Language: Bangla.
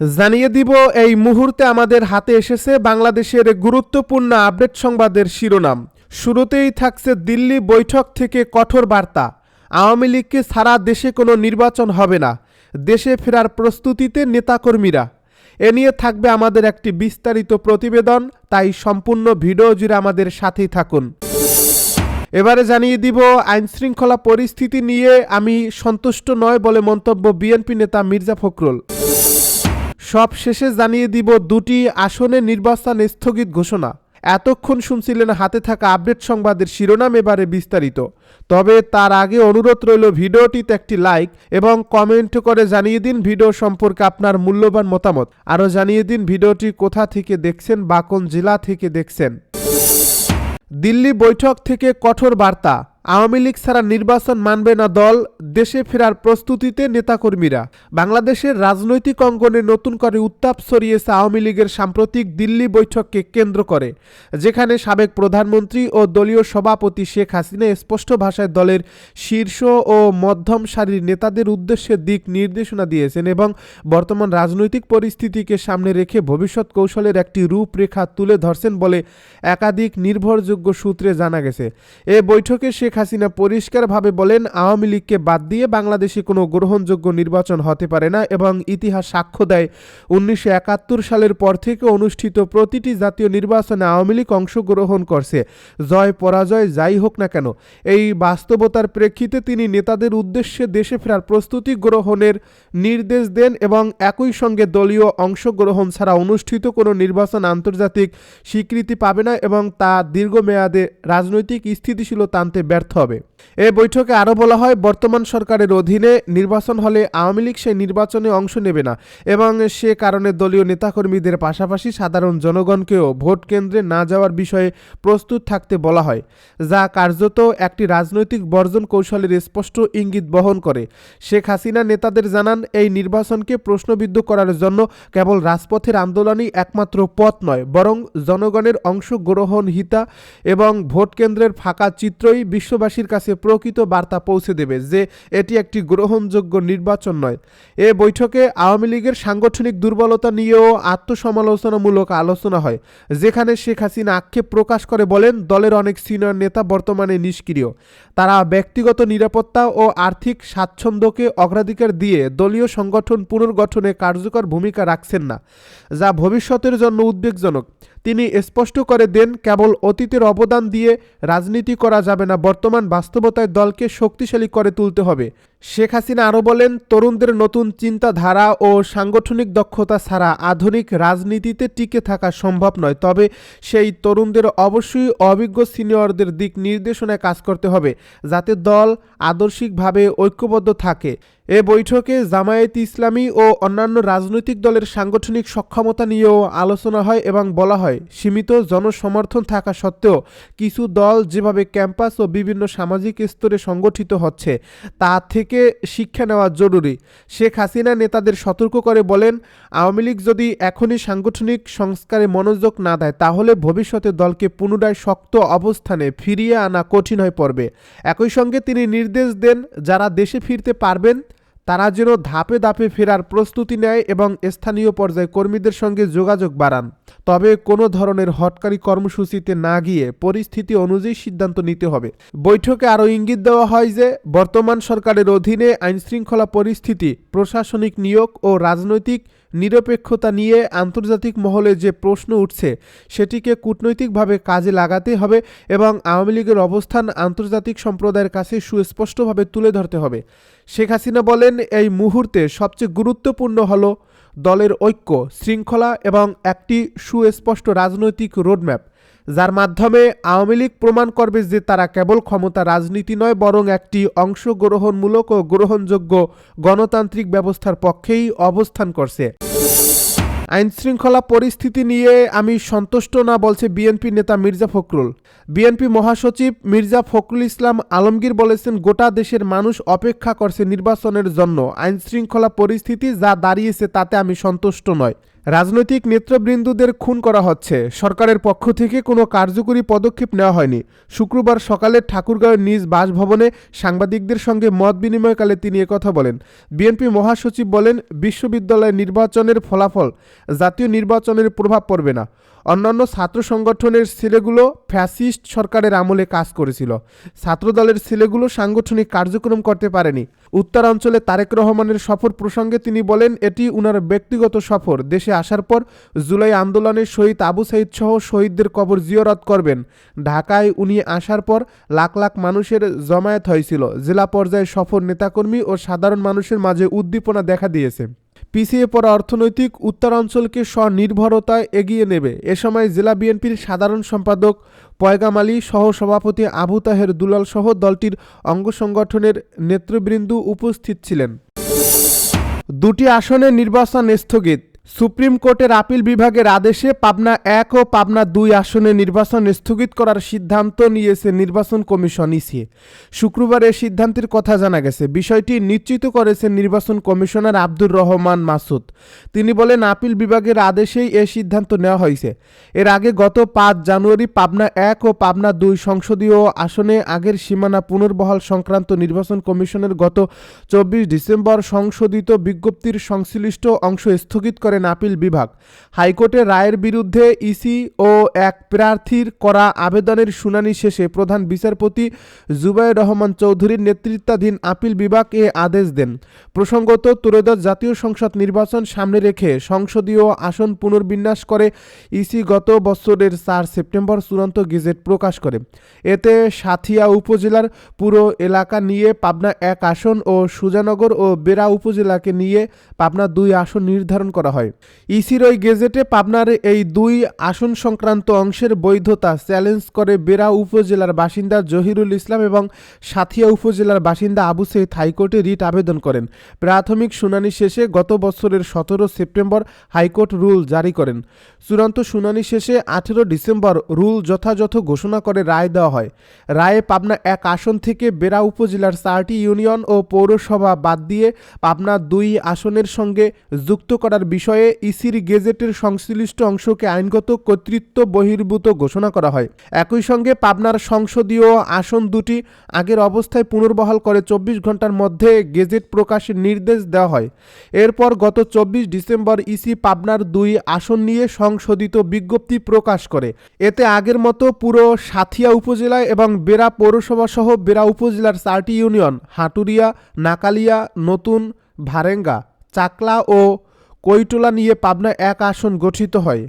জানিয়ে দিব, এই মুহূর্তে আমাদের হাতে এসেছে বাংলাদেশের গুরুত্বপূর্ণ আপডেট সংবাদের শিরোনাম। শুরুতেই থাকছে দিল্লি বৈঠক থেকে কঠোর বার্তা। আওয়ামী লীগকে সারা দেশে কোনো নির্বাচন হবে না। দেশে ফেরার প্রস্তুতিতে নেতাকর্মীরা। এ নিয়ে থাকবে আমাদের একটি বিস্তারিত প্রতিবেদন, তাই সম্পূর্ণ ভিডিও জুড়ে আমাদের সাথেই থাকুন। এবারে জানিয়ে দিব, আইনশৃঙ্খলা পরিস্থিতি নিয়ে আমি সন্তুষ্ট নয় বলে মন্তব্য বিএনপি নেতা মির্জা ফখরুল। সব শেষে জানিয়ে দিব দুটি আসনে নির্বাচন স্থগিত ঘোষণা। এতক্ষণ শুনছিলেন হাতে থাকা আপডেট সংবাদের শিরোনাম এবারে বিস্তারিত। তবে তার আগে অনুরোধ রইল ভিডিওটিতে একটি লাইক এবং কমেন্ট করে জানিয়ে দিন ভিডিও সম্পর্কে আপনার মূল্যবান মতামত। আরও জানিয়ে দিন ভিডিওটি কোথা থেকে দেখছেন বা কোন জেলা থেকে দেখছেন। দিল্লি বৈঠক থেকে কঠোর বার্তা। আওয়ামী লীগ ছাড়া নির্বাচন মানবে না দল, দেশে ফেরার প্রস্তুতিতে নেতাকর্মীরা। বাংলাদেশের রাজনৈতিক অঙ্গনে নতুন করে উত্তাপ ছড়িয়েছে আওয়ামী লীগের সাম্প্রতিক দিল্লি বৈঠককে কেন্দ্র করে, যেখানে সাবেক প্রধানমন্ত্রী ও দলীয় সভাপতি শেখ হাসিনা স্পষ্ট ভাষায় দলের শীর্ষ ও মধ্যম সারির নেতাদের উদ্দেশ্যে দিক নির্দেশনা দিয়েছেন এবং বর্তমান রাজনৈতিক পরিস্থিতিকে সামনে রেখে ভবিষ্যৎ কৌশলের একটি রূপরেখা তুলে ধরছেন বলে একাধিক নির্ভরযোগ্য সূত্রে জানা গেছে। এ বৈঠকে শেখ হাসিনা পরিষ্কারভাবে বলেন, আওয়ামী লীগকে বাদ দিয়ে বাংলাদেশে কোনো গ্রহণযোগ্য নির্বাচন হতে পারে না এবং ইতিহাস সাক্ষ্য দেয়। উনিশশো একাত্তর সালের পর থেকে অনুষ্ঠিত প্রতিটি জাতীয় নির্বাচনে আওয়ামী লীগ অংশগ্রহণ করছে। জয় পরাজয় যাই হোক না কেন, এই বাস্তবতার প্রেক্ষিতে তিনি নেতাদের উদ্দেশ্যে দেশে ফেরার প্রস্তুতি গ্রহণের নির্দেশ দেন এবং একই সঙ্গে দলীয় অংশগ্রহণ ছাড়া অনুষ্ঠিত কোনো নির্বাচন আন্তর্জাতিক স্বীকৃতি পাবে না এবং তা দীর্ঘমেয়াদে রাজনৈতিক স্থিতিশীলতা আনতে ব্যর্থ হবে। এ বৈঠকে আরও বলা হয়, বর্তমান সরকারের অধীনে নির্বাচন হলে আওয়ামী লীগ সেই নির্বাচনে অংশ নেবে না এবং সে কারণে দলীয় নেতাকর্মীদের পাশাপাশি সাধারণ জনগণকেও ভোট কেন্দ্রে না যাওয়ার বিষয়ে প্রস্তুত থাকতে বলা হয়, যা কার্যত একটি রাজনৈতিক বর্জন কৌশলের স্পষ্ট ইঙ্গিত বহন করে। শেখ হাসিনা নেতাদের জানান, এই নির্বাচনকে প্রশ্নবিদ্ধ করার জন্য কেবল রাজপথের আন্দোলনই একমাত্র পথ নয়, বরং জনগণের অংশগ্রহণ হিতা এবং ভোট কেন্দ্রের ফাঁকা চিত্রই বিশ্ববাসীর কাছে প্রকৃত বার্তা পৌঁছে দেবে যে এটি একটি গ্রহণযোগ্য নির্বাচন নয়। এ বৈঠকে আওয়ামী লীগের সাংগঠনিক দুর্বলতা নিয়েও আত্মসমালোচনামূলক আলোচনা হয়, যেখানে শেখ হাসিনা আক্ষেপ প্রকাশ করে বলেন, দলের অনেক সিনিয়র নেতা বর্তমানে নিষ্ক্রিয়। তারা ব্যক্তিগত নিরাপত্তা ও আর্থিক স্বাচ্ছন্দ্যকে অগ্রাধিকার দিয়ে দলীয় সংগঠন পুনর্গঠনে কার্যকর ভূমিকা রাখছেন না, যা ভবিষ্যতের জন্য উদ্বেগজনক। তিনি স্পষ্ট করে দেন, কেবল অতীতের অবদান দিয়ে রাজনীতি করা যাবে না, বর্তমান বাস্তবতায় দলকে শক্তিশালী করে তুলতে হবে। শেখ হাসিনা আরও বলেন, তরুণদের নতুন চিন্তাধারা ও সাংগঠনিক দক্ষতা ছাড়া আধুনিক রাজনীতিতে টিকে থাকা সম্ভব নয়। তবে সেই তরুণদের অবশ্যই অভিজ্ঞ সিনিয়রদের দিক নির্দেশনায় কাজ করতে হবে, যাতে দল আদর্শিকভাবে ঐক্যবদ্ধ থাকে। এ বৈঠকে জামায়াত ইসলামী ও অন্যান্য রাজনৈতিক দলের সাংগঠনিক সক্ষমতা নিয়েও আলোচনা হয় এবং বলা হয়, সীমিত জনসমর্থন থাকা সত্ত্বেও কিছু দল যেভাবে ক্যাম্পাস ও বিভিন্ন সামাজিক স্তরে সংগঠিত হচ্ছে, তা থেকে শিক্ষা নেওয়া জরুরি। শেখ হাসিনা নেতাদের সতর্ক করে বলেন, আওয়ামী লীগ যদি এখনই সাংগঠনিক সংস্কারে মনোযোগ না দেয়, তাহলে ভবিষ্যতে দলকে পুনরায় শক্ত অবস্থানে ফিরিয়ে আনা কঠিন হয়ে পড়বে। একই সঙ্গে তিনি নির্দেশ দেন, যারা দেশে ফিরতে পারবেন তারা যেন ধাপে ধাপে ফেরার প্রস্তুতি নেয় এবং স্থানীয় পর্যায়ে কর্মীদের সঙ্গে যোগাযোগ বাড়ান। তবে কোনো ধরনের হটকারি কর্মসূচিতে না গিয়ে পরিস্থিতি অনুযায়ী সিদ্ধান্ত নিতে হবে। বৈঠকে আরও ইঙ্গিত দেওয়া হয় যে, বর্তমান সরকারের অধীনে আইনশৃঙ্খলা পরিস্থিতি, প্রশাসনিক নিয়োগ ও রাজনৈতিক নিরপেক্ষতা নিয়ে আন্তর্জাতিক মহলে যে প্রশ্ন উঠছে, সেটিকে কূটনৈতিকভাবে কাজে লাগাতে হবে এবং আওয়ামী লীগের অবস্থান আন্তর্জাতিক সম্প্রদায়ের কাছে সুস্পষ্টভাবে তুলে ধরতে হবে। শেখ হাসিনা বলেন, এই মুহূর্তে সবচেয়ে গুরুত্বপূর্ণ হল দলের ঐক্য, শৃঙ্খলা এবং একটি সুস্পষ্ট রাজনৈতিক রোডম্যাপ। যার মাধ্যমে আওয়ামী লীগ প্রমাণ করবে যে তারা কেবল ক্ষমতা রাজনীতি নয়, বরং একটি অংশগ্রহণমূলক ও গ্রহণযোগ্য গণতান্ত্রিক ব্যবস্থার পক্ষেই অবস্থান করছে। আইনশৃঙ্খলা পরিস্থিতি নিয়ে আমি সন্তুষ্ট না, বলছে বিএনপি নেতা মির্জা ফখরুল। বিএনপি মহাসচিব মির্জা ফখরুল ইসলাম আলমগীর বলেছেন, গোটা দেশের মানুষ অপেক্ষা করছে নির্বাচনের জন্য। আইনশৃঙ্খলা পরিস্থিতি যা দাঁড়িয়েছে তাতে আমি সন্তুষ্ট নয়। রাজনৈতিক নেতৃবৃন্দদের খুন করা হচ্ছে। সরকারের পক্ষ থেকে কোনো কার্যকরী পদক্ষেপ নেওয়া হয়নি। শুক্রবার সকালে ঠাকুরগাঁওয়ের নিজ বাসভবনে সাংবাদিকদের সঙ্গে মত বিনিময়কালে তিনি কথা বলেন। বিএনপি মহাসচিব বলেন, বিশ্ববিদ্যালয় নির্বাচনের ফলাফল জাতীয় নির্বাচনের প্রভাব পড়বে না। অন্যান্য ছাত্র সংগঠনের ছেলেগুলো ফ্যাসিস্ট সরকারের আমলে কাজ করেছিল। ছাত্রদলের ছেলেগুলো সাংগঠনিক কার্যক্রম করতে পারেনি। উত্তরাঞ্চলে তারেক রহমানের সফর প্রসঙ্গে তিনি বলেন, এটি উনার ব্যক্তিগত সফর। দেশে আসার পর জুলাই আন্দোলনের শহীদ আবু সাইদ সহ শহীদদের কবর জিয়রত করবেন। ঢাকায় উনি আসার পর লাখ লাখ মানুষের জমায়েত হয়েছিল। জেলা পর্যায়ে সফর নেতাকর্মী ও সাধারণ মানুষের মাঝে উদ্দীপনা দেখা দিয়েছে। পিছিয়ে পড়া অর্থনৈতিক উত্তরাঞ্চলকে স্বনির্ভরতায় এগিয়ে নেবে। এ সময় জেলা বিএনপির সাধারণ সম্পাদক পয়গাম আলী সহ সভাপতি আবু তাহের দুলাল সহ দলটির অঙ্গ সংগঠনের নেতৃবৃন্দ উপস্থিত ছিলেন। দুটি আসনে নির্বাচন স্থগিত। সুপ্রিম কোর্টের আপিল বিভাগের আদেশে পাবনা এক ও পাবনা দুই আসনে নির্বাচন স্থগিত করার সিদ্ধান্ত নিয়েছে নির্বাচন কমিশন ইসি। শুক্রবার এ সিদ্ধান্তের কথা জানা গেছে। বিষয়টি নিশ্চিত করেছেন নির্বাচন কমিশনার আব্দুর রহমান মাসুদ। তিনি বলেন, আপিল বিভাগের আদেশেই এ সিদ্ধান্ত নেওয়া হয়েছে। এর আগে গত পাঁচ জানুয়ারি পাবনা এক ও পাবনা দুই সংসদীয় আসনে আগের সীমানা পুনর্বহাল সংক্রান্ত নির্বাচন কমিশনের গত চব্বিশ ডিসেম্বর সংশোধিত বিজ্ঞপ্তির সংশ্লিষ্ট অংশ স্থগিত করেন। আপিল বিভাগ। হাইকোর্টের রায়ের বিরুদ্ধে ইসি ও এক প্রার্থীর করা আবেদনের শুনানি শেষে প্রধান বিচারপতি জুবাইর রহমান চৌধুরীর নেতৃত্বাধীন আপিল বিভাগ এ আদেশ দেন। প্রসঙ্গত ত্রয়োদশ জাতীয় সংসদ নির্বাচন সামনে রেখে সংসদীয় আসন পুনর্বিন্যাস করে ইসি গত বছরের চার সেপ্টেম্বর চূড়ান্ত গেজেট প্রকাশ করে। এতে সাথিয়া উপজেলার পুরো এলাকা নিয়ে পাবনা এক আসন ও সুজানগর ও বেড়া উপজেলাকে নিয়ে পাবনা দুই আসন নির্ধারণ করা হয়। ইসির ওই গেজেটে পাবনার এই দুই আসন সংক্রান্ত অংশের বৈধতা চ্যালেঞ্জ করে বেড়া উপজেলার বাসিন্দা জহিরুল ইসলাম এবং সাথিয়া উপজেলার বাসিন্দা আবু সৈদ হাইকোর্টে রিট আবেদন করেন। প্রাথমিক শুনানি শেষে গত বছরের সতেরো সেপ্টেম্বর হাইকোর্ট রুল জারি করেন। চূড়ান্ত শুনানি শেষে আঠেরো ডিসেম্বর রুল যথাযথ ঘোষণা করে রায় দেওয়া হয়। রায়ে পাবনা এক আসন থেকে বেড়া উপজেলার চারটি ইউনিয়ন ও পৌরসভা বাদ দিয়ে পাবনা দুই আসনের সঙ্গে যুক্ত করার বিষয়ে ইসির গেজেটের সংশ্লিষ্ট অংশকে আইনগত কর্তৃত্ব বহির্ভূত ঘোষণা করা হয়। একই সঙ্গে পাবনার সংসদীয় আসন দুটি আগের অবস্থায় পুনর্বহাল করে চব্বিশ ঘণ্টার মধ্যে গেজেট প্রকাশের নির্দেশ দেওয়া হয়। এরপর গত চব্বিশ ডিসেম্বর ইসি পাবনার দুই আসন নিয়ে সংশোধিত বিজ্ঞপ্তি প্রকাশ করে। এতে আগের মতো পুরো সাথিয়া উপজেলায় এবং বেড়া পৌরসভা সহ বেড়া উপজেলার চারটি ইউনিয়ন, হাটুরিয়া, নাকালিয়া, নতুন, ভারেঙ্গা, চাকলা ও কৈটোলা নিয়ে পাবনা এক আসন গঠিত হয়।